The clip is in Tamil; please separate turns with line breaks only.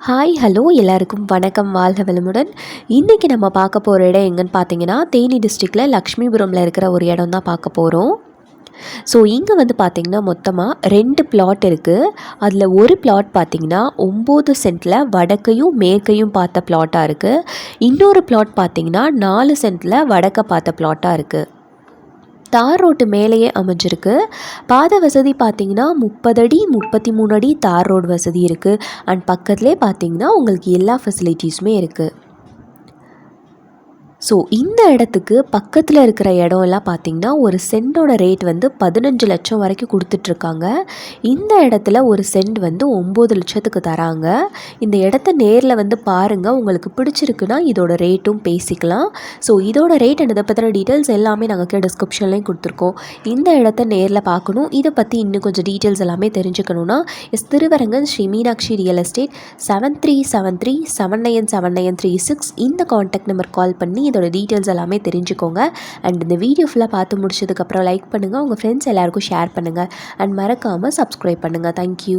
ஹாய் ஹலோ எல்லாருக்கும் வணக்கம் வாழ்க வளமுடன். இன்றைக்கி நம்ம பார்க்க போகிற இடம் எங்கன்னு பார்த்தீங்கன்னா தேனி டிஸ்ட்ரிக்டில் லக்ஷ்மிபுரமில் இருக்கிற ஒரு இடம் தான் பார்க்க போகிறோம் ஸோ இங்கே வந்து பார்த்திங்கன்னா மொத்தமாக ரெண்டு பிளாட் இருக்குது அதில் ஒரு பிளாட் பார்த்திங்கன்னா ஒம்பது சென்ட்டில் வடக்கையும் மேற்கையும் பார்த்த பிளாட்டாக இருக்குது இன்னொரு பிளாட் பார்த்திங்கன்னா நாலு சென்ட்டில் வடக்கை பார்த்த பிளாட்டாக இருக்குது தார் ரோட்டு மேலேயே அமைஞ்சிருக்கு. பாதை வசதி பார்த்தீங்கன்னா முப்பது அடி முப்பத்தி மூணு அடி தார் ரோடு வசதி இருக்குது அண்ட் பக்கத்துலேயே பார்த்தீங்கன்னா உங்களுக்கு எல்லா ஃபெசிலிட்டிஸுமே இருக்குது ஸோ இந்த இடத்துக்கு பக்கத்தில் இருக்கிற இடம் எல்லாம் பார்த்திங்கன்னா ஒரு சென்டோட ரேட் வந்து பதினஞ்சு லட்சம் வரைக்கும் கொடுத்துட்ருக்காங்க. இந்த இடத்துல ஒரு சென்ட் வந்து ஒம்பது லட்சத்துக்கு தராங்க. இந்த இடத்த நேரில் வந்து பாருங்கள் உங்களுக்கு பிடிச்சிருக்குன்னா இதோட ரேட்டும் பேசிக்கலாம். ஸோ இதோட ரேட் அண்ட் இதை பற்றின டீட்டெயில்ஸ் எல்லாமே நாங்கள் கீழே டிஸ்கிரிப்ஷன்லேயும் கொடுத்துருக்கோம். இந்த இடத்த நேரில் பார்க்கணும் இதை பற்றி இன்னும் கொஞ்சம் டீட்டெயில்ஸ் எல்லாமே தெரிஞ்சுக்கணுன்னா S Thiruvarangan Sri Meenakshi real estate seven three seven three seven nine seven nine three six இந்த காண்டாக்ட் நம்பர் கால் பண்ணி இதோட டீட்டெயில்ஸ் எல்லாமே தெரிஞ்சுக்கோங்க. அண்ட் இந்த வீடியோ ஃபுல்லாக பார்த்து முடிச்சதுக்கப்புறம் லைக் பண்ணுங்கள் உங்கள் ஃப்ரெண்ட்ஸ் எல்லாருக்கும் ஷேர் பண்ணுங்கள் அண்ட் மறக்காமல் சப்ஸ்கிரைப் பண்ணுங்கள் தேங்க்யூ